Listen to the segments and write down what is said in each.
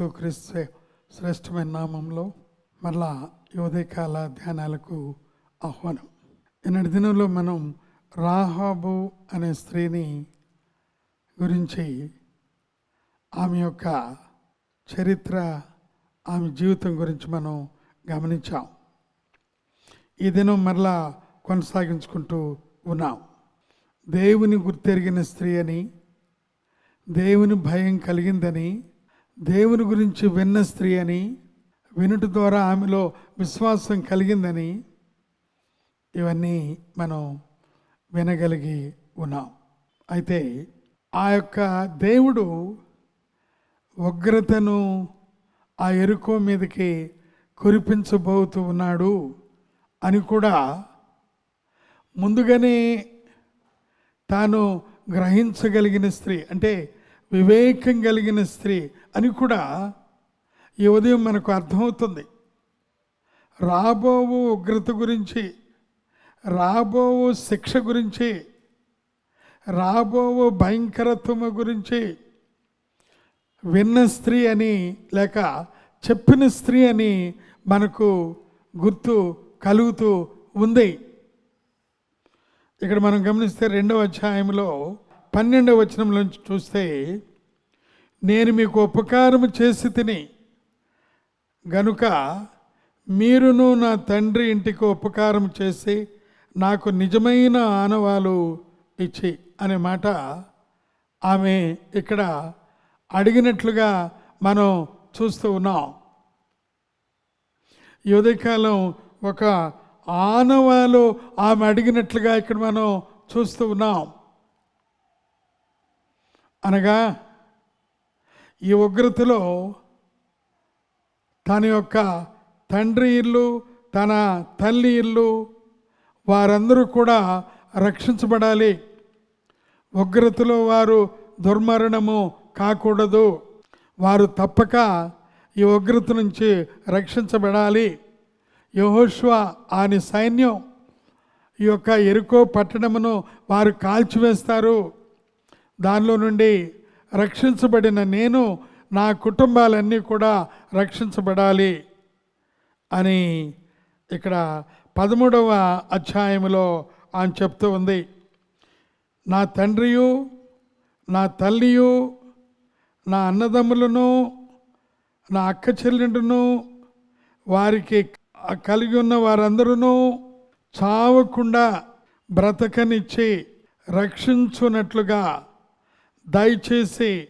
యేసు క్రీస్తు శ్రేష్టమైన నామంలో మరలా ఈ ధ్యానాలకు ఆహ్వానం. నిన్నటి దినంలో మనం రాహాబు అనే స్త్రీని గురించి ఆమె యొక్క చరిత్ర ఆమె జీవితం గురించి మనం గమనించాం. ఈ దినం మరలా కొనసాగించుకుంటూ ఉన్నాం. దేవుని గుర్తెరిగిన స్త్రీ అని దేవుని భయం కలిగిందని దేవుని గురించి విన్న స్త్రీ అని వినుట ద్వారా ఆమెలో విశ్వాసం కలిగిందని ఇవన్నీ మనం వినగలిగి ఉన్నాం. అయితే ఆ యొక్క దేవుడు ఉగ్రతను ఆ ఎరుకో మీదకి కురిపించబోతూ ఉన్నాడు అని కూడా ముందుగానే తాను గ్రహించగలిగిన స్త్రీ అంటే వివేకం కలిగిన స్త్రీ అని కూడా ఈ ఉదయం మనకు అర్థమవుతుంది. రాబోవు ఉగ్రత గురించి రాబోవు శిక్ష గురించి రాబోవు భయంకరత్వము గురించి విన్న స్త్రీ అని లేక చెప్పిన స్త్రీ అని మనకు గుర్తు కలుగుతూ ఉంది. ఇక్కడ మనం గమనిస్తే రెండవ అధ్యాయంలో పన్నెండవ వచనంలోంచి చూస్తే నేను మీకు ఉపకారం చేసి తిని గనుక మీరును నా తండ్రి ఇంటికి ఉపకారం చేసి నాకు నిజమైన ఆనవాలు ఇచ్చి అనే మాట ఆమె ఇక్కడ అడిగినట్లుగా మనం చూస్తూ ఉన్నాం. ఈ ఒక ఆనవాలు ఆమె అడిగినట్లుగా ఇక్కడ మనం చూస్తూ ఉన్నాం. అనగా ఈ ఉగ్రతలో తన యొక్క తండ్రి ఇల్లు తన తల్లి ఇల్లు వారందరూ కూడా రక్షించబడాలి. ఉగ్రతలో వారు దుర్మరణము కాకూడదు. వారు తప్పక ఈ ఉగ్రత నుంచి రక్షించబడాలి. యహోష్వ ఆని సైన్యం ఈ యొక్క ఎరుకో పట్టణమును వారు కాల్చివేస్తారు. దానిలో నుండి రక్షించబడిన నేను నా కుటుంబాలన్నీ కూడా రక్షించబడాలి అని ఇక్కడ పదమూడవ అధ్యాయంలో ఆయన చెప్తూ ఉంది. నా తండ్రియు నా తల్లియు నా అన్నదమ్ములను నా అక్క చెల్లెండును వారికి కలిగి ఉన్న వారందరూ చావకుండా బ్రతకనిచ్చి రక్షించున్నట్లుగా దయచేసి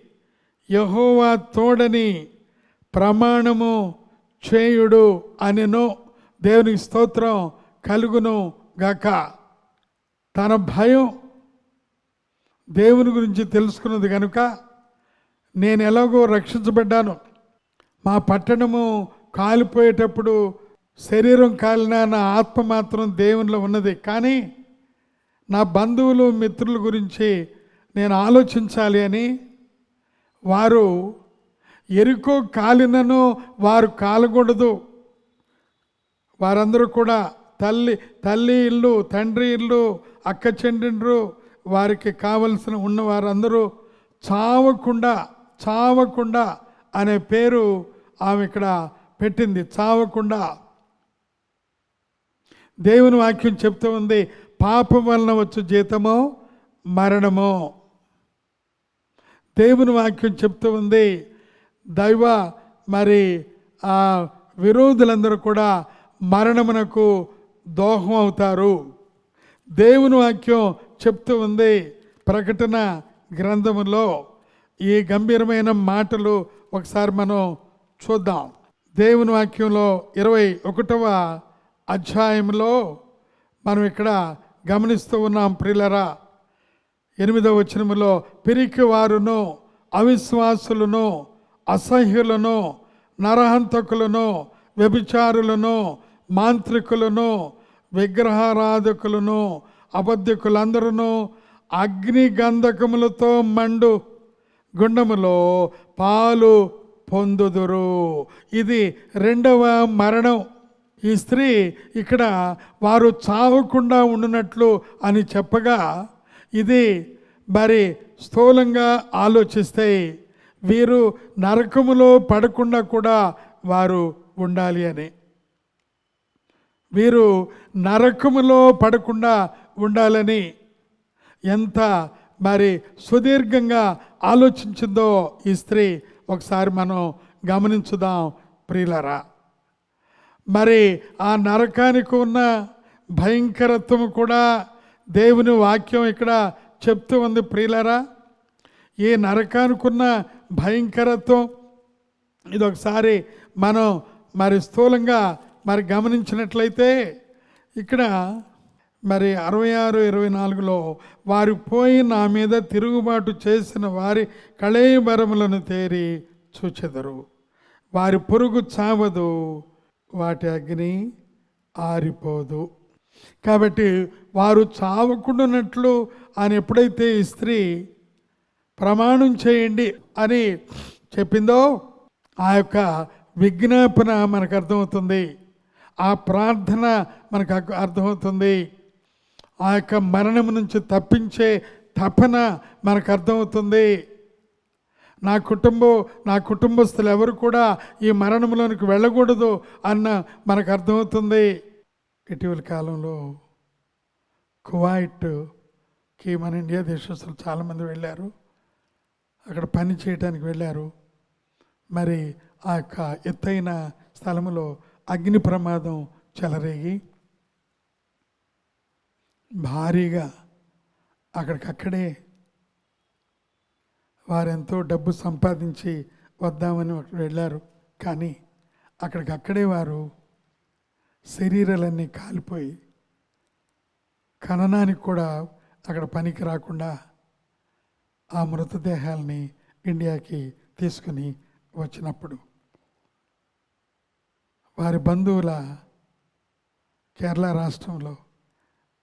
యహోవా తోడని ప్రమాణము చేయుడు అనెను. దేవునికి స్తోత్రం కలుగును గాక. తన భయం దేవుని గురించి తెలుసుకున్నది కనుక నేను ఎలాగో రక్షించబడ్డాను. మా పట్టణము కాలిపోయేటప్పుడు శరీరం కాలినా నా ఆత్మ మాత్రం దేవునిలో ఉన్నది. కానీ నా బంధువులు మిత్రుల గురించి నేను ఆలోచించాలి అని వారు ఎరుకో కాలినను వారు కాలకూడదు. వారందరూ కూడా తల్లి తల్లి ఇల్లు తండ్రి ఇల్లు అక్క చెండిండ్రు వారికి కావలసిన ఉన్న వారందరూ చావకుండా చావకుండా అనే పేరు ఆమె ఇక్కడ పెట్టింది. చావకుండా. దేవుని వాక్యం చెప్తూ ఉంది పాపం వలన వచ్చు జీతము మరణము. దేవుని వాక్యం చెప్తూ ఉంది. దైవ మరి ఆ విరోధులందరూ కూడా మరణమునకు దోహం అవుతారు. దేవుని వాక్యం చెప్తూ ఉంది ప్రకటన గ్రంథములో. ఈ గంభీరమైన మాటలు ఒకసారి మనం చూద్దాం. దేవుని వాక్యంలో ఇరవై ఒకటవ అధ్యాయంలో మనం ఇక్కడ గమనిస్తూ ఉన్నాం ప్రిలరా ఎనిమిదవ వచనములో పిరికి వారును అవిశ్వాసులను అసహ్యులను నరహంతకులను వ్యభిచారులను మాంత్రికులను విగ్రహారాధకులను అబద్ధికులందరూ అగ్ని గంధకములతో మండు గుండములో పాలు పొందుదురు. ఇది రెండవ మరణం. ఈ స్త్రీ ఇక్కడ వారు చావకుండా ఉండునట్లు అని చెప్పగా ఇది మరి స్థూలంగా ఆలోచిస్తే వీరు నరకములో పడకుండా కూడా వారు ఉండాలి అని. వీరు నరకములో పడకుండా ఉండాలని ఎంత మరి సుదీర్ఘంగా ఆలోచించిందో ఈ స్త్రీ ఒకసారి మనం గమనించుదాం ప్రియులరా. మరి ఆ నరకానికి ఉన్న భయంకరత్వం కూడా దేవుని వాక్యం ఇక్కడ చెప్తూ ఉంది ప్రియులరా. ఈ నరకానుకున్న భయంకరత్వం. ఇది ఒకసారి మనం మరి స్థూలంగా మరి గమనించినట్లయితే ఇక్కడ మరి అరవై ఆరు ఇరవై నాలుగులో వారు పోయి నా మీద తిరుగుబాటు చేసిన వారి కళేబరములను తేరి చూచెదరు. వారి పురుగు చావదు వాటి అగ్ని ఆరిపోదు. కాబట్టి వారు చావకుండానట్లు అని ఎప్పుడైతే ఈ స్త్రీ ప్రమాణం చేయండి అని చెప్పిందో ఆ యొక్క విజ్ఞాపన మనకు అర్థమవుతుంది. ఆ ప్రార్థన మనకు అర్థమవుతుంది. ఆ యొక్క మరణం నుంచి తప్పించే తపన మనకు అర్థమవుతుంది. నా కుటుంబం నా కుటుంబస్తులు ఎవరు కూడా ఈ మరణంలోనికి వెళ్ళకూడదు అన్న మనకు అర్థమవుతుంది. ఇటీవల కాలంలో కువైట్కి మన ఇండియా దేశస్తులు చాలామంది వెళ్ళారు. అక్కడ పని చేయడానికి వెళ్ళారు. మరి ఆ యొక్క ఎత్తైన స్థలములో అగ్ని ప్రమాదం చెలరేగి భారీగా అక్కడికక్కడే వారెంతో డబ్బు సంపాదించి వద్దామని అక్కడ వెళ్ళారు. కానీ అక్కడికక్కడే వారు శరీరాలన్నీ కాలిపోయి ఖననానికి కూడా అక్కడ పనికి రాకుండా ఆ మృతదేహాల్ని ఇండియాకి తీసుకుని వచ్చినప్పుడు వారి బంధువుల కేరళ రాష్ట్రంలో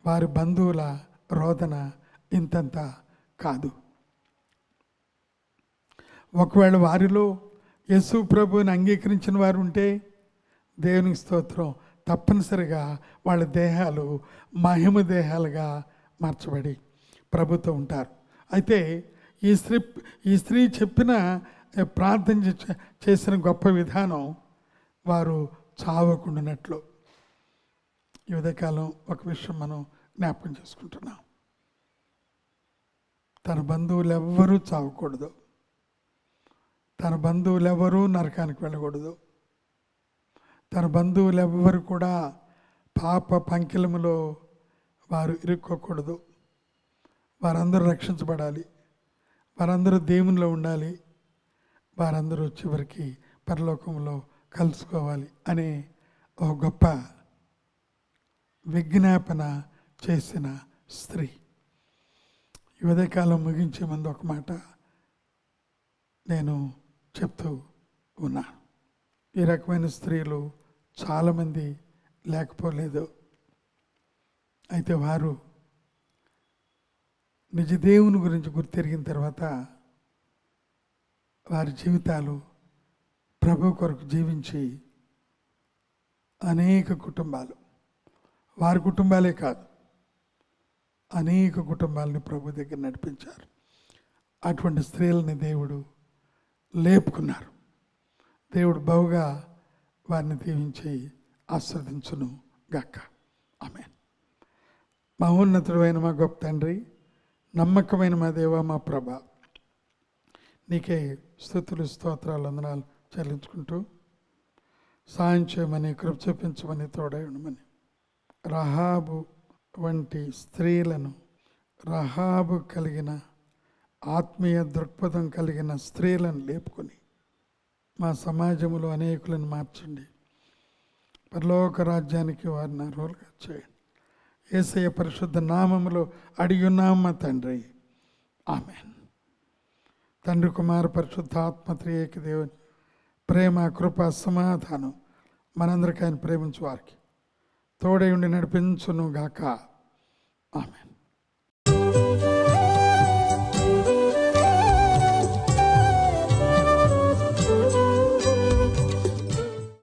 వారి బంధువుల రోదన ఇంతంత కాదు. ఒకవేళ వారిలో యశు ప్రభుని అంగీకరించిన వారు ఉంటే దేవునికి స్తోత్రం. తప్పనిసరిగా వాళ్ళ దేహాలు మహిమ దేహాలుగా మార్చబడి ప్రభుత్వం ఉంటారు. అయితే ఈ స్త్రీ ఈ స్త్రీ చెప్పిన ప్రార్థన చేసిన గొప్ప విధానం వారు చావకుండానట్లు. ఈ ఉదయకాలం ఒక విషయం మనం జ్ఞాపకం చేసుకుంటున్నాం. తన బంధువులు ఎవ్వరూ చావకూడదు. తన బంధువులు ఎవరూ నరకానికి వెళ్ళకూడదు. తన బంధువులు ఎవ్వరు కూడా పాప పంకిలములో వారు ఇరుక్కోకూడదు. వారందరూ రక్షించబడాలి. వారందరూ దేవునిలో ఉండాలి. వారందరూ చివరికి పరలోకంలో కలుసుకోవాలి అనే ఒక గొప్ప విజ్ఞాపన చేసిన స్త్రీ. ఈ ఉదయకాలం ముగించే ముందు ఒక మాట నేను చెప్తూ ఉన్నాను. ఈ రకమైన స్త్రీలు చాలామంది లేకపోలేదు. అయితే వారు నిజ దేవుని గురించి గుర్తెరిగిన తర్వాత వారి జీవితాలు ప్రభు కొరకు జీవించి అనేక కుటుంబాలు. వారి కుటుంబాలే కాదు అనేక కుటుంబాలని ప్రభు దగ్గర నడిపించారు. అటువంటి స్త్రీలని దేవుడు లేపుకున్నారు. దేవుడు బహుగా వారిని దీవించి ఆస్వాదించును గాక. ఆమె మహోన్నతుడైన మా గొప్ప తండ్రి నమ్మకమైన మా దేవ మా ప్రభ నీకే స్థుతులు స్తోత్రాలు అందనాలు చెల్లించుకుంటూ సాయం చేయమని కృప చూపించమని తోడై ఉండమని. రహాబు వంటి స్త్రీలను రహాబు కలిగిన ఆత్మీయ దృక్పథం కలిగిన స్త్రీలను లేపుకొని మా సమాజంలో అనేకులను మార్చండి. పరలోక రాజ్యానికి వారిని అర్హులుగా చేయండి. ఏసయ్య పరిశుద్ధ నామములో అడిగున్నాం మా తండ్రి. ఆమెన్. తండ్రి కుమార పరిశుద్ధ ఆత్మత్రి ఏకదేవుని దేవుని ప్రేమ కృప సమాధానం మనందరికీ ఆయన ప్రేమించు వారికి. తోడై ఉండి నడిపించును గాక. ఆమెన్.